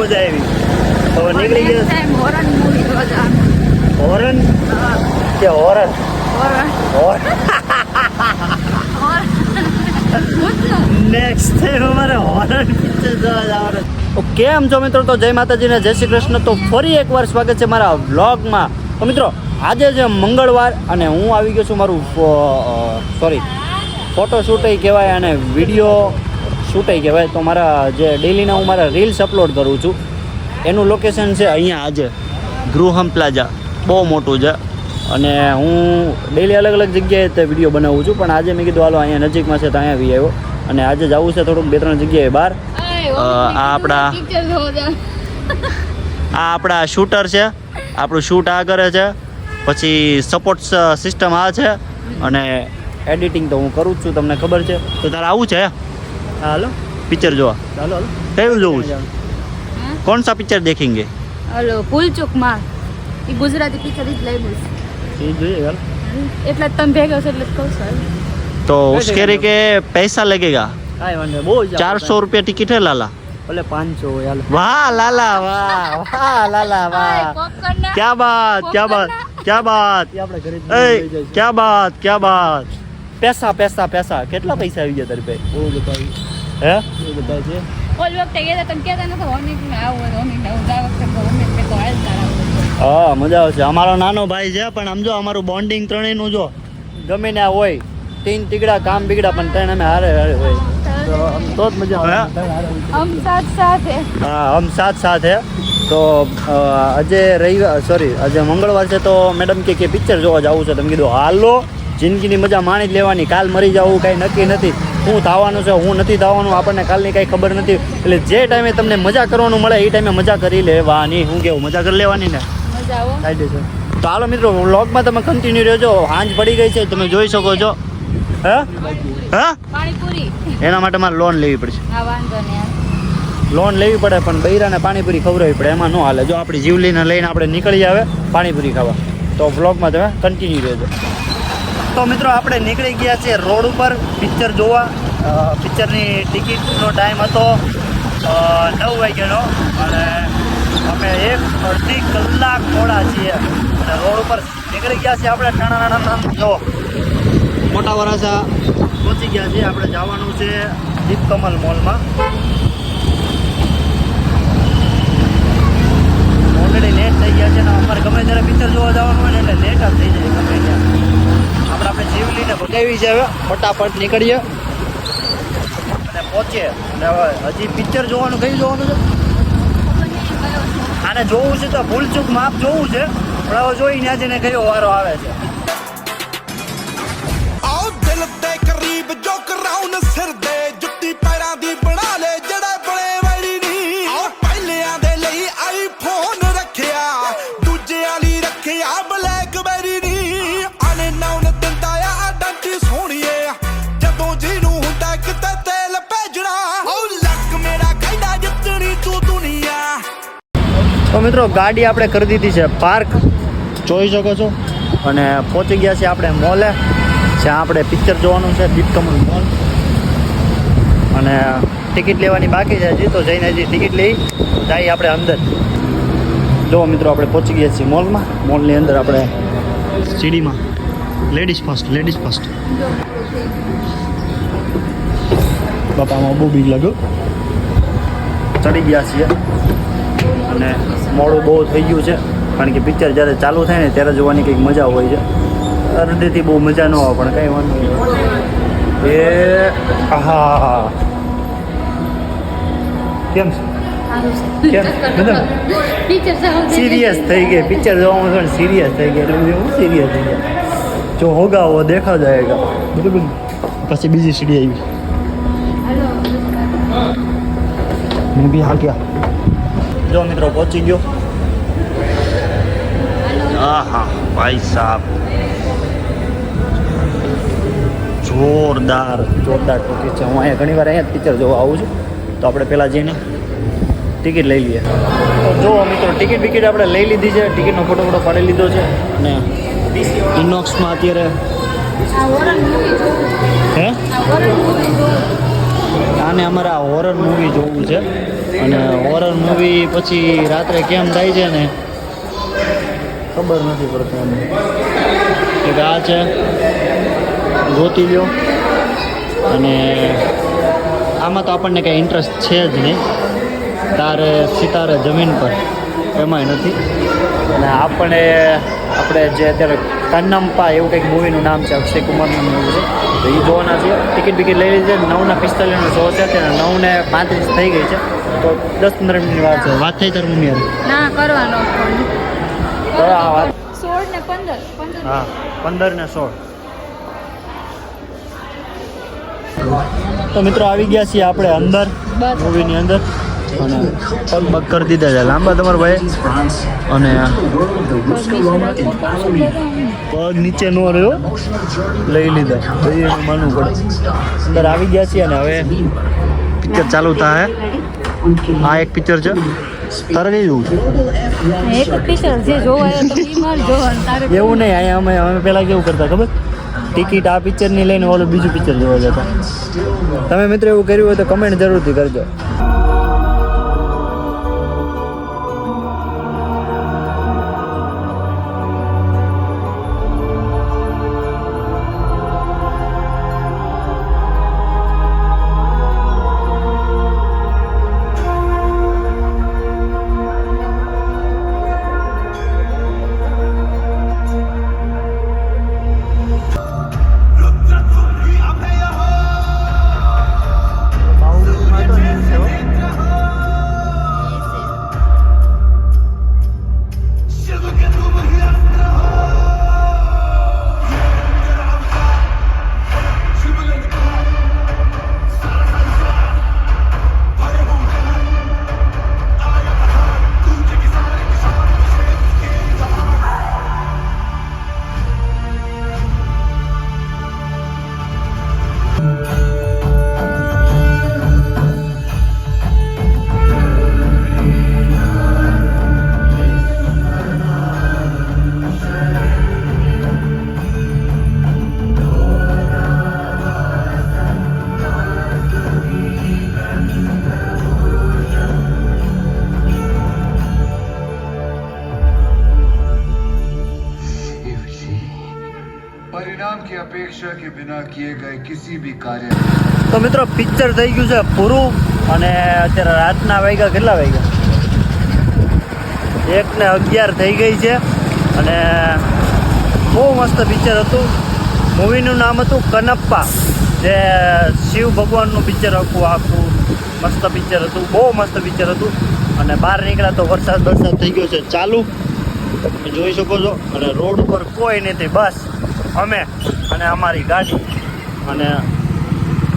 મજા આવી. હવે નીકળી ગયા. હોરન હોરન કે horn horn horn horn next time અમારે હોરર પિક્ચર જોવા જવાનું. કેમ છો મિત્રો? તો જય માતાજીને જય શ્રી કૃષ્ણ. તો ફરી એકવાર સ્વાગત છે મારા વ્લોગમાં. તો મિત્રો આજે છે મંગળવાર અને હું આવી ગયો છું મારું સોરી ફોટો શૂટય કહેવાય અને વીડિયો શૂટય કહેવાય તો મારા જે ડેલીના હું મારા રીલ્સ અપલોડ કરું છું. એનું લોકેશન છે અહીંયા આજે. ગૃહમ પ્લાઝા બહુ મોટું છે. અને હું ડેલી અલગ અલગ જગ્યાએ તે વીડિયો બનાવું છું. પણ આજે મેં કીધું હાલો અહીંયા નજીકમાં છે તો અહીંયા આવી આવ્યો. અને આજે જવું છે થોડુંક બે ત્રણ જગ્યાએ બહાર. આ આપણા- આ આપણા શૂટર છે. આપણું શૂટ આ કરે છે. પછી સપોર્ટ સિસ્ટમ આ છે. અને એડિટિંગ તો હું કરું જ છું તમને ખબર છે. તો તારે આવું છે? હાલો પિક્ચર જોવા હાલો હાલો કયું જોવું છે કોણ સા પિક્ચર દેખેંગે હાલો ફૂલ ચોકમાં એ ગુજરાતી પિક્ચર જ લઈ છે એ જોઈએ હાલ એટલે તમે ભેગા છો એટલે કહું છું તો ઉસકે રે કે પૈસા લગેગા કાઈ વાંધો બહુ ચારસો રૂપિયા ટિકિટ હે લાલા ભલે પાંચસો હાલ વાહ લાલા વાહ વાહ લાલા વાહ ક્યા બાત ક્યા બાત ક્યા બાત આપણે ક્યા બાત ક્યા બાત પૈસા પૈસા પૈસા કેટલા પૈસા આવી ગયા તારી ભાઈ બહુ બધા હે? બહુ બધા છે ઓલ વખતે ગયા હતા તમે કહેતા નતા હોમિંગ ને આવું હોય ને આવું. આ વખતે હોમિંગ ને તો હાલ તારા હા મજા આવશે. અમારો નાનો ભાઈ છે પણ આમ જો અમારું બોન્ડિંગ ત્રણેયનું જો ગમે ને હોય. તીન તીગડા કામ બીગડા પણ ત્રણ અમે હારે હારે હોય. તો આમ તો જ મજા આવે. હમ સાથ સાથ હે. હા હમ સાથ સાથ હે. તો આજે રવિવાર સોરી આજે મંગળવાર છે તો મેડમ કે કે પિક્ચર જોવા જવું છે તમે કીધું હાલો જિંદગીની મજા માણી જ લેવાની. કાલ મરી જવું કાંઈ નક્કી નથી. શું થવાનું છે હું નથી થવાનું આપણને કાલની કાંઈ ખબર નથી. એટલે જે ટાઈમે તમને મજા કરવાનું મળે એ ટાઈમે મજા કરી લેવાની. હું કેવું મજા કરી લેવાની ને? આવો. તો હાલો મિત્રો વ્લોગમાં તમે કન્ટિન્યુ રહેજો. હાંજ પડી ગઈ છે તમે જોઈ શકો છો. હે? હે? એના માટે મારે લોન લેવી પડશે. વાંધો નહીં લોન લેવી પડે પણ બૈરાને પાણીપુરી ખવડાવવી પડે. એમાં ન હાલે. જો આપણી જીવલીને લઈને આપણે નીકળી આવે પાણીપુરી ખાવા. તો વ્લોગમાં તમે કન્ટિન્યુ રહેજો. તો મિત્રો આપણે નીકળી ગયા છીએ રોડ ઉપર પિક્ચર જોવા. પિક્ચરની ટિકિટનો ટાઈમ હતો નવ વાગ્યાનો. અને અમે એક અડધી કલાક મોડા છીએ. અને રોડ ઉપર નીકળી ગયા છીએ આપણે ટાણા જો, મોટા વરાસા પહોંચી ગયા છીએ. આપણે જવાનું છે દીપકમલ મોલમાં. ઓલરેડી લેટ થઈ ગયા છે અને અમારે ગમે ત્યારે પિક્ચર જોવા જવાનું હોય ને એટલે લેટ જ થઈ જાય ગમે ત્યાં. આપણે આપણે જીવલીને ભગાવી છે હવે. ફટાફટ નીકળીએ. પહોંચીએ અને હવે હજી પિક્ચર જોવાનું, કયું જોવાનું છે? આને જોવું છે તો ભૂલચૂક, માપ જોવું છે. પણ હવે જોઈને આજે ને કયો વારો આવે છે. મિત્રો ગાડી આપણે કરી દીધી છે પાર્ક. જોઈ શકો છો. અને પહોંચી ગયા છીએ આપણે મોલે જ્યાં આપણે પિક્ચર જોવાનું છે દીપ કમલ મોલ. અને ટિકિટ લેવાની બાકી છે હજી તો જઈને હજી ટિકિટ લઈ જઈએ આપણે અંદર. જો મિત્રો આપણે પહોંચી ગયા છીએ મોલમાં. મોલની અંદર આપણે સીડીમાં. લેડીઝ ફર્સ્ટ લેડીઝ ફર્સ્ટ બાપામાં બહુ બીક લાગ્યો ચડી ગયા છીએ. અને મોડું બહુ થઈ ગયું છે. કારણ કે પિક્ચર જ્યારે ચાલુ થાય ને ત્યારે જોવાની કંઈક મજા હોય છે. અડધેથી બહુ મજા ન આવે પણ કંઈ વાંધો નહીં. એ હા કેમ સિરિયસ થઈ ગઈ. પિક્ચર જોવામાં પણ સિરિયસ થઈ ગઈ. એટલે હું સિરિયસ થઈ ગયા? જો હોગા હો દેખા જાયગા બરાબર? પછી બીજી સીડી આવી. મેં બી હાગ્યા ગયા. જો મિત્રો પહોંચી ગયો. હા હા ભાઈ સાહેબ જોરદાર. જોરદાર ટોકી છે. હું અહીંયા ઘણી વાર અહીંયા પિક્ચર જોવા આવું છું. તો આપણે પહેલાં જઈને ટિકિટ લઈ લઈએ. તો જો મિત્રો ટિકિટ વિકિટ આપણે લઈ લીધી છે. ટિકિટનો ફોટો ફોટો પાડી લીધો છે. અને ઇનોક્સમાં અત્યારે હે? આને અમારે આ હોરર મૂવી જોવું છે. અને હોરર મૂવી પછી રાત્રે કેમ થાય છે ને? ખબર નથી પડતી અમને એક આ છે. ગોતી લ્યો. અને આમાં તો આપણને કંઈ ઇન્ટરેસ્ટ છે જ નહીં. તારે સિતારે જમીન પર. એમાંય નથી. અને આપણે આપણે જે અત્યારે કન્નમ્પા એવું કંઈક મૂવીનું નામ છે અક્ષય કુમારનું મૂવી છે. તો એ જોવાના છે. ટિકિટ બિકિટ લઈ લીધી છે. નવના પિસ્તાલીસનો શો છે તે નવને પાંત્રીસ થઈ ગઈ છે. તો દસ પંદર મિનિટની વાત છે. વાત થઈ તાર મમ્મી ના કરવાનો તો આ વાત. સોળ ને પંદર. પંદર. હા પંદર ને સોળ. તો મિત્રો આવી ગયા છીએ આપણે અંદર મૂવીની અંદર. અને પગ બક કરી દીધા છે. લાંબા તમારા ભાઈ? અને પગ નીચે નો રહ્યો. લઈ લીધા. તો એ માનવું પડે અંદર આવી ગયા છીએ અને હવે પિક્ચર ચાલુ થાય. આ એક પિક્ચર છે. તારે કઈ જોવું એવું નહીં અહીંયા અમે અમે પહેલાં કેવું કરતા ખબર? ટિકિટ આ પિક્ચરની લઈને ઓલું બીજું પિક્ચર જોવા જતા. તમે મિત્રો એવું કર્યું હોય તો કમેન્ટ જરૂરથી કરજો. अपेक्षा के बिना किए गए किसी भी कार्य તો મિત્રો પિક્ચર થઈ ગયું છે પૂરું અને અત્યારે રાતના વાગ્યા કેટલા વાગ્યા એક ને અગિયાર થઈ ગઈ છે અને બહુ મસ્ત પિક્ચર હતું મૂવીનું નામ હતું કનપ્પા જે શિવ ભગવાનનું પિક્ચર આખું આખું મસ્ત પિક્ચર હતું બહુ મસ્ત પિક્ચર હતું અને બહાર નીકળ્યા તો વરસાદ વરસાદ થઈ ગયો છે ચાલુ તમે જોઈ શકો છો અને રોડ ઉપર કોઈ નથી બસ અમે અને અમારી ગાડી. અને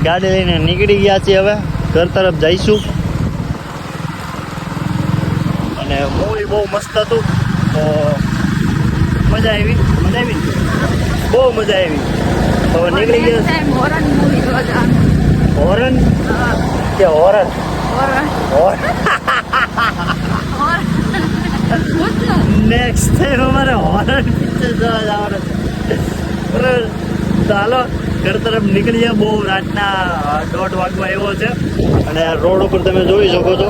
ગાડી લઈને નીકળી ગયા છીએ હવે. ઘર તરફ જઈશું. અને મૂવી બહુ મસ્ત હતું. તો મજા આવી. મજા આવી? બહુ મજા આવી. તો નીકળી ગયા હોરન કે હોરન નેક્સ્ટ ટાઈમ અમારે હોરન પિક્ચર જોવા જવાનું. છે બરાબર તો હાલો ઘર તરફ નીકળી જાય બહુ રાતના દોઢ વાગવા એવો છે. અને આ રોડ ઉપર તમે જોઈ શકો છો.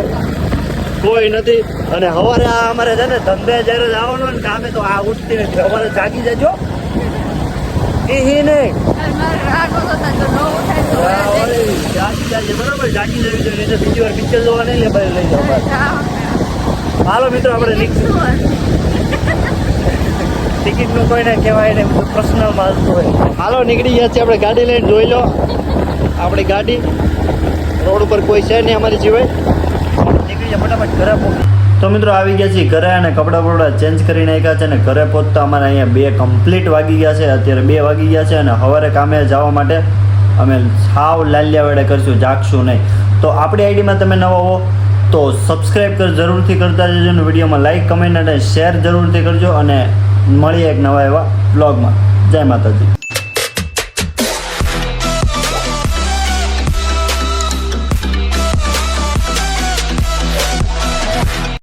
કોઈ નથી. અને સવારે આ અમારે છે ને ધંધે જ્યારે જવાનું ને કામે તો આ ઉઠતી નથી સવારે જાગી જજો. એ નહીં. બરાબર જાગી જવી જોઈએ નહીં બીજી વાર પિક્ચર જોવા નહીં લઈ હાલો મિત્રો આપણે નીકળી ટિકિટનું કોઈને કહેવાય ને બધું પર્સનલ માલતું હોય. હાલો નીકળી ગયા છે આપણે ગાડી લઈને જોઈ લો. આપણી ગાડી. રોડ ઉપર કોઈ છે નહીં અમારી જીવે નીકળી જાય ફટાફટ ઘરે પહોંચી. તો મિત્રો આવી ગયા છીએ ઘરે અને કપડાં બપડા ચેન્જ કરી નાખ્યા છે અને ઘરે પહોંચતા અમારે અહીંયા બે કમ્પ્લીટ વાગી ગયા છે. અત્યારે બે વાગી ગયા છે અને સવારે કામે જવા માટે અમે સાવ લાલ્યા વેડે કરશું જાગશું નહીં. તો આપણી આઈડીમાં તમે નવા હો તો સબસ્ક્રાઈબ કર જરૂરથી કરતા જજો અને વિડીયોમાં લાઈક કમેન્ટ અને શેર જરૂરથી કરજો અને મળીએ એક નવા એવા બ્લોગમાં જય માતાજી.